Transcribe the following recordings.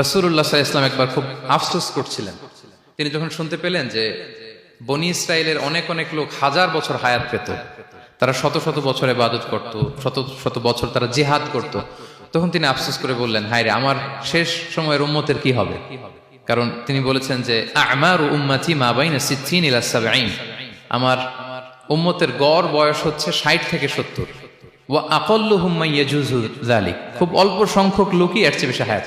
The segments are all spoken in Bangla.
রসুল্লাহ ইসলাম একবার খুব আফসোস করছিলেন। তিনি যখন শুনতে পেলেন যে বনি ইসরায়েলের অনেক অনেক লোক হাজার বছর হায়াত পেত, তারা শত শত বছর ইবাদত করত, শত শত বছর তারা জিহাদ করত, তখন তিনি আফসোস করে বললেন, হায় রে, আমার শেষ সময়ের উম্মতের কি হবে? কারণ তিনি বলেছেন যে, আমার উম্মাতি মা বাইনা ইলা সাবঈন, আমার উম্মতের গড় বয়স হচ্ছে ষাট থেকে সত্তর। ও আকল্লু হুম্মা ইয়াজুজু যালিক। খুব অল্প সংখ্যক লোকই এর চেয়ে বেশি হায়াত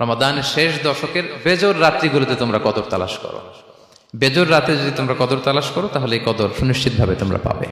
রমাদানের শেষ দশকের বেজর রাত্রিগুলোতে তোমরা কদর তালাশ করো। বেজর রাতে যদি তোমরা কদর তালাশ করো, তাহলে এই কদর সুনিশ্চিতভাবে তোমরা পাবে।